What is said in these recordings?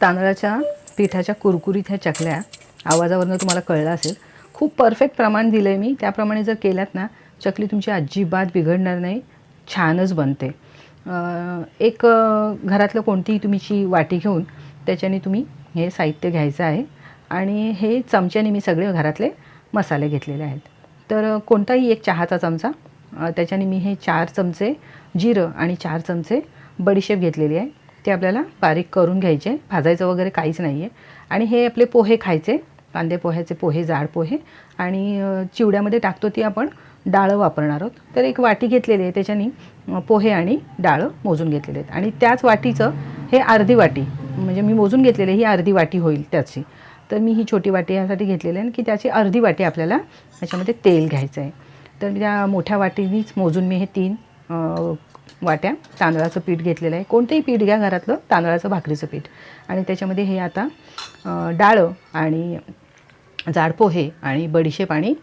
तांदळाच्या पिठाच्या कुरकुरीत ह्या चकल्या आवाजावरनं तुम्हाला कळलं असेल. खूप परफेक्ट प्रमाण दिलं आहे मी. त्याप्रमाणे जर केल्यात ना चकली तुमची अजिबात बिघडणार नाही. छानच बनते. एक घरातलं कोणतीही तुमची वाटी घेऊन त्याच्याने तुम्ही हे साहित्य घ्यायचं आहे. आणि हे चमच्याने मी सगळे घरातले मसाले घेतलेले आहेत. तर कोणताही एक चहाचा चमचा त्याच्याने मी हे चार चमचे जिरं आणि चार चमचे बडीशेप घेतलेली आहे. ते आपल्याला बारीक करून घ्यायचे. भाजायचं वगैरे काहीच नाही आहे आणि हे आपले पोहे खायचे. कांदे पोह्याचे पोहे जाड पोहे. आणि चिवड्यामध्ये टाकतो ती आपण डाळं वापरणार आहोत. तर एक वाटी घेतलेली आहे त्याच्यानी पोहे आणि डाळं मोजून घेतलेले आहेत. आणि त्याच वाटीचं हे अर्धी वाटी म्हणजे मी मोजून घेतलेली ही अर्धी वाटी होईल त्याची. तर मी ही छोटी वाटी यासाठी घेतलेली आहे की त्याची अर्धी वाटी आपल्याला त्याच्यामध्ये तेल घ्यायचं आहे तर त्या मोठ्या वाटीनीच मोजून मी हे तीन वाट्या तांदळाचं पीठ घेतलेलं आहे. कोणतंही पीठ घ्या घरातलं तांदळाचं भाकरीचं पीठ. आणि त्याच्यामध्ये हे आता डाळं आणि जाड पोहे आणि बडीशेप आणि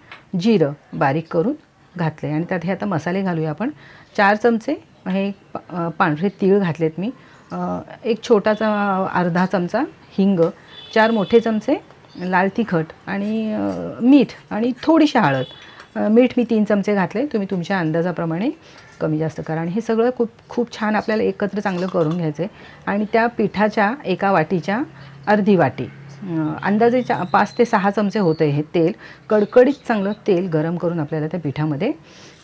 जिरं बारीक करून घातले आणि त्यात हे आता मसाले घालूया आपण. चार चमचे हे पांढरे तीळ घातलेत मी. एक छोटाचा अर्धा चमचा हिंग चार मोठे चमचे लाल तिखट आणि मीठ आणि थोडीशी हळद. मीठ मी तीन चमचे घातले तुम्ही तुमच्या अंदाजाप्रमाणे कमी जास्त करा. आणि हे सगळं खूप खूप छान आपल्याला एकत्र चांगलं करून घ्यायचं आहे आणि त्या पिठाच्या एका वाटीच्या अर्धी वाटी अंदाजे चा पाच ते सहा चमचे होतं हे तेल. कडकडीत चांगलं तेल गरम करून आपल्याला त्या पिठामध्ये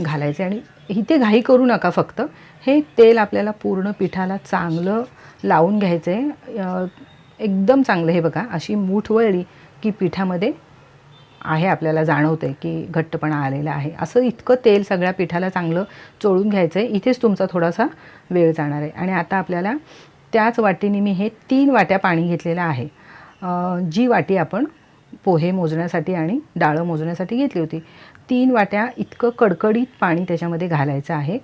घालायचं आहे आणि इथे घाई करू नका फक्त. हे तेल आपल्याला पूर्ण पिठाला चांगलं लावून घ्यायचं आहे एकदम चांगलं हे बघा अशी मूठ वळली की पिठामध्ये आहे आपल्याला जाणवतं आहे की घट्टपणा आलेला आहे. असं इतकं तेल सगळ्या पिठाला चांगलं चोळून घ्यायचं आहे इथेच तुमचा थोडासा वेळ जाणार आहे. आणि आता आपल्याला त्याच वाटीने मी हे तीन वाट्या पाणी घेतलेलं आहे. जी वाटी आपण पोहे मोजण्यासाठी आणि डाळं मोजण्यासाठी घेतली होती. तीन वाट्या इतकं कडकडीत पाणी त्याच्यामध्ये घालायचं आहे.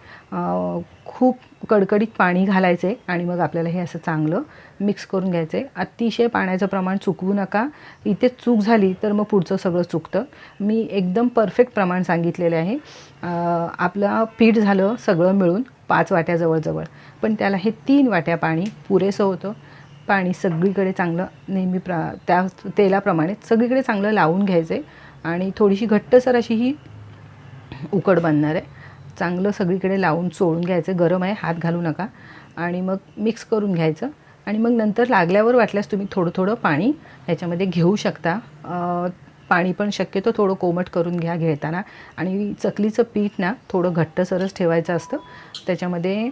खूप कडकडीत पाणी घालायचं आहे आणि मग आपल्याला हे असं चांगलं मिक्स करून घ्यायचं आहे अतिशय पाण्याचं प्रमाण चुकवू नका. इथे चूक झाली तर मग पुढचं सगळं चुकतं. मी एकदम परफेक्ट प्रमाण सांगितलेलं आहे. आपलं पीठ झालं सगळं मिळून पाच वाट्या जवळजवळ. पण त्याला हे तीन वाट्या पाणी पुरेसं होतं. पाणी सगळीकडे चांगलं नेहमी प्र त्या तेलाप्रमाणे सगळीकडे चांगलं लावून घ्यायचं आहे आणि थोडीशी घट्टसर अशी ही उकड बनणार आहे. चांगलं सगळीकडे लावून चोळून घ्यायचं. गरम आहे हात घालू नका. आणि मग मिक्स करून घ्यायचं. आणि मग नंतर लागल्यावर वाटल्यास तुम्ही थोडं थोडं पाणी ह्याच्यामध्ये घेऊ शकता. पाणी पण शक्यतो थोडं कोमट करून घ्या घेताना. आणि चकलीचं पीठ ना थोडं घट्टसरच ठेवायचं असतं. त्याच्यामध्ये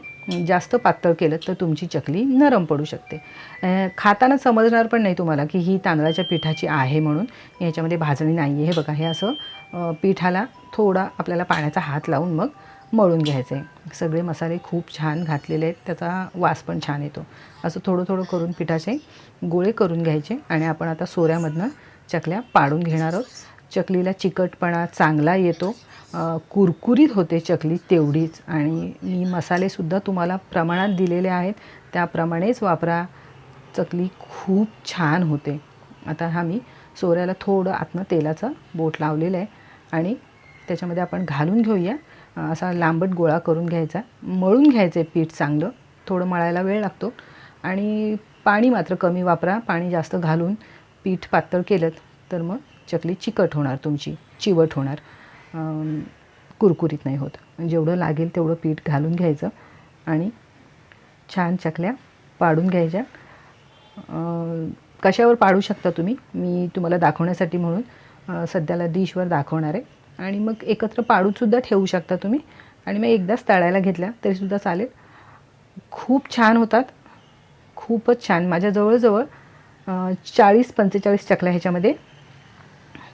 जास्त पातळ केलं तर तुमची चकली नरम पडू शकते. खाताना समजणार पण नाही तुम्हाला की ही तांदळाच्या पिठाची आहे म्हणून. याच्यामध्ये भाजणी नाही आहे हे बघा हे असं पिठाला थोडा आपल्याला पाण्याचा हात लावून मग मळून घ्यायचं आहे सगळे मसाले खूप छान घातलेले आहेत. त्याचा वास पण छान येतो. असं थोडं थोडं करून पिठाचे गोळे करून घ्यायचे आणि आपण आता सोऱ्यामधनं चकल्या पाडून घेणार आहोत. चकलीला चिकटपणा चांगला येतो. कुरकुरीत होते चकली तेवढीच. आणि मी मसालेसुद्धा तुम्हाला प्रमाणात दिलेले आहेत. त्याप्रमाणेच वापरा. चकली खूप छान होते. आता हा मी सोऱ्याला थोडं आतनं तेलाचं बोट लावलेलं आहे. आणि त्याच्यामध्ये आपण घालून घेऊया. असा लांबट गोळा करून घ्यायचा. मळून घ्यायचं आहे पीठ चांगलं. थोडं मळायला वेळ लागतो. आणि पाणी मात्र कमी वापरा. पाणी जास्त घालून पीठ पातळ केलं तर मग चकली चिकट होणार तुमची चिवट होणार. कुरकुरीत नाही होत. जेवढं लागेल तेवढं पीठ घालून घ्यायचं आणि छान चकल्या पाडून घ्यायच्या. कशावर पाडू शकता तुम्ही? मी तुम्हाला दाखवण्यासाठी म्हणून सध्याला डिशवर दाखवणार आहे. आणि मग एकत्र पाडूनसुद्धा ठेवू शकता तुम्ही. आणि मग एकदाच तळायला घेतल्या तरीसुद्धा चालेल. खूप छान होतात. खूपच छान. माझ्या जवळजवळ चाळीस पंचेचाळीस चकल्या ह्याच्यामध्ये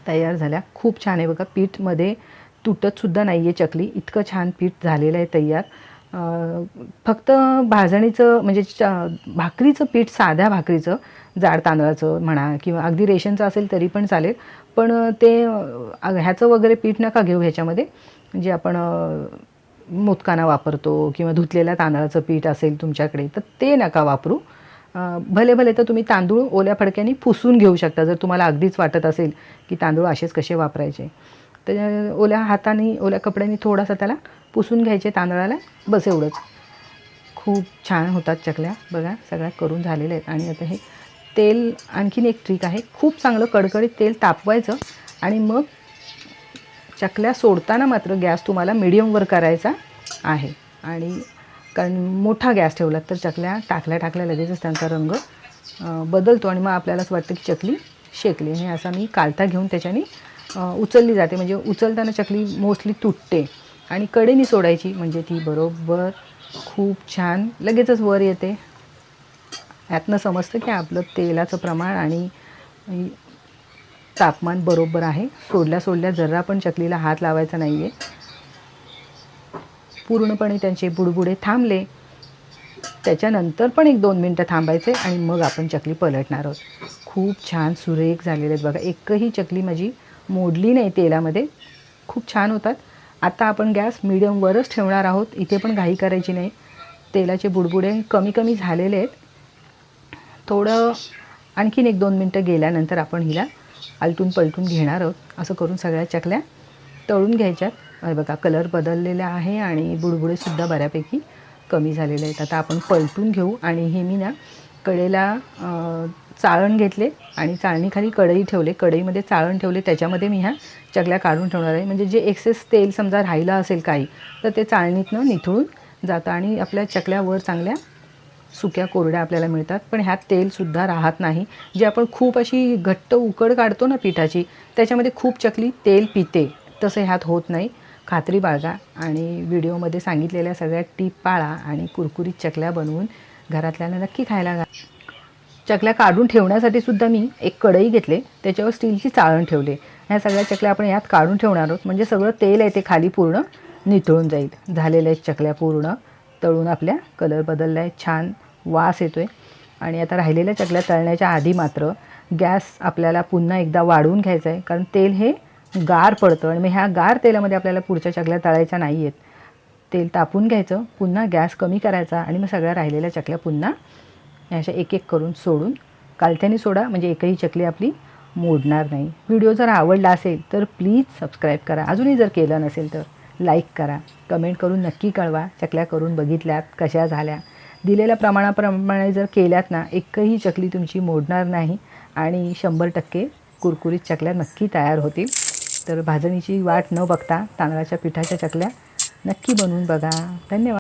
तयार झाल्या. खूप छान आहे बघा पीठमध्ये तुटतसुद्धा नाही आहे चकली. इतकं छान पीठ झालेलं आहे तयार. फक्त भाजणीचं म्हणजे च- भाकरीचं पीठ साध्या भाकरीचं जाड तांदळाचं म्हणा किंवा अगदी रेशनचं असेल तरी पण चालेल. पण ते ह्याचं वगैरे पीठ नका घेऊ ह्याच्यामध्ये. जे आपण मोदकांना वापरतो किंवा धुतलेल्या तांदळाचं पीठ असेल तुमच्याकडे तर ते नका वापरू. भले भले तर तुम्ही तांदूळ ओल्या फडक्याने पुसून घेऊ शकता जर तुम्हाला अगदीच वाटत असेल की तांदूळ असेच कसे वापरायचे. तर ओल्या हाताने ओल्या कपड्याने थोडासा त्याला पुसून घ्यायचे तांदळाला बस एवढंच. खूप छान होतात चकल्या. बघा सगळ्या करून झालेल्या आहेत. आणि आता हे तेल आणखीन एक ट्रिक आहे. खूप चांगलं कडकडीत तेल तापवायचं आणि मग चकल्या सोडताना मात्र गॅस तुम्हाला मिडियमवर करायचा आहे. आणि कारण मोठा गॅस ठेवला तर चकल्या टाकल्या टाकल्या लगेचच त्यांचा रंग बदलतो आणि मग आपल्याला असं वाटतं की चकली शेकली. आणि असा मी कालता घेऊन त्याच्याने उचलली जाते. म्हणजे उचलताना चकली मोस्टली तुटते आणि कडेनी सोडायची म्हणजे ती बरोबर खूप छान लगेचच वर येते. यातनं समजतं की आपलं तेलाचं प्रमाण आणि तापमान बरोबर आहे. सोडल्या सोडल्या जरा पण चकलीला हात लावायचा नाही आहे पूर्णपणे त्यांचे बुडबुडे थांबले. त्याच्यानंतर पण एक दोन मिनटं थांबायचे आणि मग आपण चकली पलटणार आहोत. खूप छान सुरेख झालेले आहेत बघा. एकही चकली माझी मोडली नाही तेलामध्ये. खूप छान होतात. आता आपण गॅस मिडियमवरच ठेवणार आहोत. इथे पण घाई करायची नाही. तेलाचे बुडबुडे कमी कमी झालेले आहेत. थोडं आणखीन एक दोन मिनटं गेल्यानंतर आपण हिला आलटून पलटून घेणार आहोत. असं करून सगळ्या चकल्या तळून घ्यायच्यात. बघा कलर बदललेला आहे आणि बुडबुडेसुद्धा बऱ्यापैकी कमी झालेले आहेत. आता आपण पलटून घेऊ आणि हे मी ना कडेला चाळण घेतले आणि चाळणीखाली कढई ठेवले. कढईमध्ये चाळण ठेवले. त्याच्यामध्ये मी ह्या चकल्या काढून ठेवणार आहे. म्हणजे जे एक्सेस तेल समजा राहिलं असेल काही तर ते चाळणीतनं निथळून जातं आणि आपल्या चकल्यावर चांगल्या सुक्या कोरड्या आपल्याला मिळतात. पण ह्यात तेलसुद्धा राहत नाही. जे आपण खूप अशी घट्ट उकड काढतो ना पिठाची त्याच्यामध्ये खूप चकली तेल पिते. तसं ह्यात होत नाही. खात्री बाळगा आणि व्हिडिओमध्ये सांगितलेल्या सगळ्या टीप पाळा आणि कुरकुरीत चकल्या बनवून घरातल्याला नक्की खायला घा चकल्या काढून ठेवण्यासाठी सुद्धा मी एक कढई घेतले. त्याच्यावर स्टीलची चाळण ठेवले. ह्या सगळ्या चकल्या आपण यात काढून ठेवणार आहोत. म्हणजे सगळं तेल आहे ते खाली पूर्ण निथळून जाईल. झालेल्या आहेत चकल्या पूर्ण. तळून आपल्या कलर बदलला आहे छान वास येतो आहे आणि आता राहिलेल्या चकल्या तळण्याच्या आधी मात्र गॅस आपल्याला पुन्हा एकदा वाढवून घ्यायचा आहे. कारण तेल हे गार पडतं आणि मग ह्या गार तेलामध्ये आपल्याला पुढच्या चकल्या तळायच्या नाही आहेत तेल तापून घ्यायचं पुन्हा गॅस कमी करायचा आणि मग सगळ्या राहिलेल्या चकल्या पुन्हा अशा एक एक करून सोडून कालथ्याने सोडा म्हणजे एकही चकली आपली मोडणार नाही. व्हिडिओ जर आवडला असेल तर प्लीज सबस्क्राईब करा. अजूनही जर केलं नसेल तर लाईक करा. कमेंट करून नक्की कळवा चकल्या करून बघितल्यात कशा झाल्या. दिलेल्या प्रमाणाप्रमाणे जर केल्यात ना एकही चकली तुमची मोडणार नाही आणि शंभर टक्के कुरकुरीत चकल्या नक्की तयार होतील. तर भाजणीची वाट न बघता तांदळाच्या पिठाच्या चकल्या नक्की बनवून बघा. धन्यवाद.